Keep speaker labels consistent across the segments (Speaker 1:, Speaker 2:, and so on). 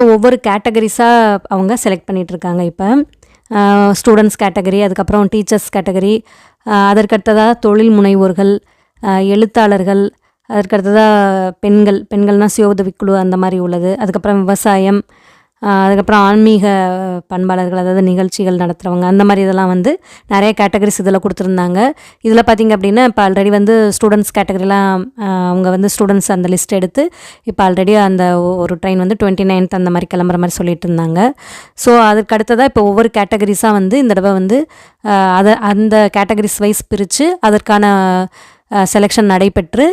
Speaker 1: ஒவ்வொரு கேட்டகரிஸாக அவங்க செலக்ட் பண்ணிகிட்ருக்காங்க இப்போ. ஸ்டூடெண்ட்ஸ் கேட்டகரி அதுக்கப்புறம் டீச்சர்ஸ் கேட்டகரி அதற்கடுத்ததாக தொழில் முனைவோர்கள் எழுத்தாளர்கள் அதற்கடுத்ததாக பெண்கள் பெண்கள்னால் சுய உதவிக்குழு அந்த மாதிரி உள்ளது. அதுக்கப்புறம் விவசாயம் அதுக்கப்புறம் ஆன்மீக பண்பாளர்கள் அதாவது நிகழ்ச்சிகள் நடத்துகிறவங்க அந்த மாதிரி இதெல்லாம் வந்து நிறைய கேட்டகரிஸ் இதில் கொடுத்துருந்தாங்க. இதில் பார்த்திங்க அப்படின்னா இப்போ ஆல்ரெடி வந்து ஸ்டூடெண்ட்ஸ் கேட்டகரிலாம் அவங்க வந்து ஸ்டூடெண்ட்ஸ் அந்த லிஸ்ட் எடுத்து இப்போ ஆல்ரெடி அந்த ஒரு ட்ரெயின் வந்து டுவெண்ட்டி நைன்த் அந்த மாதிரி கிளம்புற மாதிரி சொல்லிட்டு இருந்தாங்க. ஸோ அதுக்கு அடுத்ததாக இப்போ ஒவ்வொரு கேட்டகரிஸாக வந்து இந்த தடவை வந்து அதை அந்த கேட்டகரிஸ் வைஸ் பிரித்து அதற்கான செலெக்ஷன் நடைபெற்று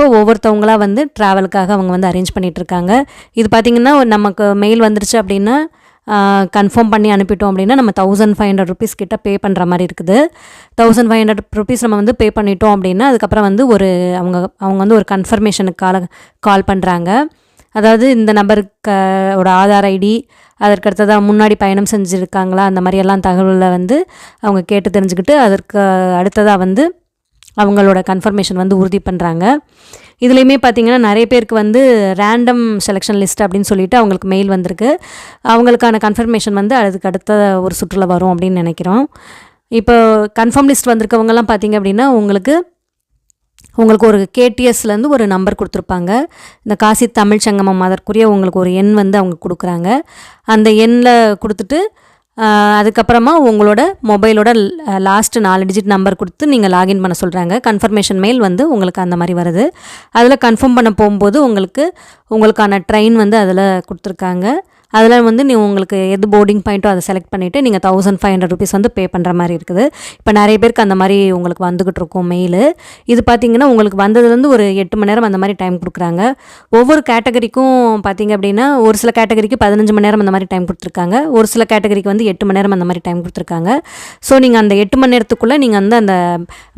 Speaker 1: இப்போ ஒவ்வொருத்தவங்களாக வந்து ட்ராவலுக்காக அவங்க வந்து அரேஞ்ச் பண்ணிகிட்ருக்காங்க இது பார்த்திங்கன்னா நமக்கு மெயில் வந்துருச்சு அப்படின்னா கன்ஃபார்ம் பண்ணி அனுப்பிட்டோம் அப்படின்னா நம்ம தௌசண்ட் ஃபைவ் ஹண்ட்ரட் ருபீஸ் கிட்ட பே பண்ணுற மாதிரி இருக்குது. தௌசண்ட் ஃபைவ் ஹண்ட்ரட் ருபீஸ் நம்ம வந்து பே பண்ணிட்டோம் அப்படின்னா அதுக்கப்புறம் வந்து ஒரு அவங்க அவங்க வந்து ஒரு கன்ஃபர்மேஷனுக்கு கால கால் பண்ணுறாங்க அதாவது இந்த நம்பருக்கு ஓட ஆதார் ஐடி அதற்கு அடுத்ததாக முன்னாடி பயணம் செஞ்சுருக்காங்களா அந்த மாதிரியெல்லாம் தகவலில் வந்து அவங்க கேட்டு தெரிஞ்சுக்கிட்டு அதற்கு அடுத்ததாக வந்து அவங்களோட கன்ஃபர்மேஷன் வந்து உறுதி பண்ணுறாங்க இதுலேயுமே பார்த்தீங்கன்னா நிறைய பேருக்கு வந்து ரேண்டம் செலெக்ஷன் லிஸ்ட் அப்படின்னு சொல்லிட்டு அவங்களுக்கு மெயில் வந்திருக்கு. அவங்களுக்கான கன்ஃபர்மேஷன் வந்து அதுக்கு அடுத்த ஒரு சுற்றுலா வரும் அப்படின்னு நினைக்கிறோம். இப்போ கன்ஃபார்ம் லிஸ்ட் வந்திருக்கவங்கலாம் பார்த்தீங்க அப்படின்னா உங்களுக்கு உங்களுக்கு ஒரு கேடிஎஸ்லேருந்து ஒரு நம்பர் கொடுத்துருப்பாங்க. இந்த காசி தமிழ் சங்கமம் அதற்குரிய உங்களுக்கு ஒரு எண் வந்து அவங்க கொடுக்குறாங்க. அந்த எண்ணில் கொடுத்துட்டு அதுக்கப்புறமா உங்களோட மொபைலோட லாஸ்ட் நாலு டிஜிட் நம்பர் கொடுத்து நீங்கள் லாகின் பண்ண சொல்கிறாங்க கன்ஃபர்மேஷன் மெயில் வந்து உங்களுக்கு அந்த மாதிரி வருது. அதில் கன்ஃபார்ம் பண்ண போகும்போது உங்களுக்கு உங்களுக்கான ட்ரெயின் வந்து அதில் கொடுத்துருக்காங்க. அதில் வந்து நீ உங்களுக்கு எது போர்டிங் பாயிண்ட்டோ அதை செலக்ட் பண்ணிவிட்டு நீங்கள் தௌசண்ட் ஃபைவ் ஹண்ட்ரட் ருபீஸ் வந்து பே பண்ணுற மாதிரி இருக்குது. இப்போ நிறைய பேருக்கு அந்த மாதிரி உங்களுக்கு வந்துக்கிட்டு இருக்கும் மெயிலு இது பார்த்தீங்கன்னா உங்களுக்கு வந்ததுலேருந்து ஒரு எட்டு மணி நேரம் அந்த மாதிரி டைம் கொடுக்குறாங்க. ஒவ்வொரு கேட்டகரிக்கும் பார்த்தீங்க அப்படின்னா ஒரு சில கேட்டகரிக்கு பதினஞ்சு மணி நேரம் அந்த மாதிரி டைம் கொடுத்துருக்காங்க. ஒரு சில கேட்டகரிக்கு வந்து எட்டு மணி நேரம் அந்த மாதிரி டைம் கொடுத்துருக்காங்க. ஸோ நீங்கள் அந்த எட்டு மணி நேரத்துக்குள்ளே நீங்கள் வந்து அந்த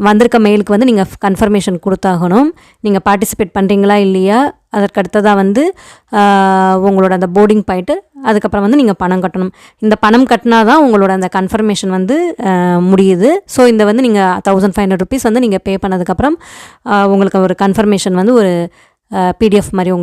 Speaker 1: வந்திருக்க மெயிலுக்கு வந்து நீங்கள் கன்ஃபர்மேஷன் கொடுத்தாகணும். நீங்கள் பார்ட்டிசிபேட் பண்ணுறீங்களா இல்லையா? அதற்கு அடுத்ததாக வந்து உங்களோட அந்த போர்டிங் போயிட்டு அதுக்கப்புறம் வந்து நீங்கள் பணம் கட்டணும். இந்த பணம் கட்டினா தான் உங்களோட அந்த கன்ஃபர்மேஷன் வந்து முடியுது. ஸோ இந்த வந்து நீங்கள் தௌசண்ட் ஃபைவ் ஹண்ட்ரட் ருபீஸ் வந்து நீங்கள் பே பண்ணதுக்கப்புறம் உங்களுக்கு ஒரு கன்ஃபர்மேஷன் வந்து ஒரு பிடிஎஃப் மாதிரி உங்கள்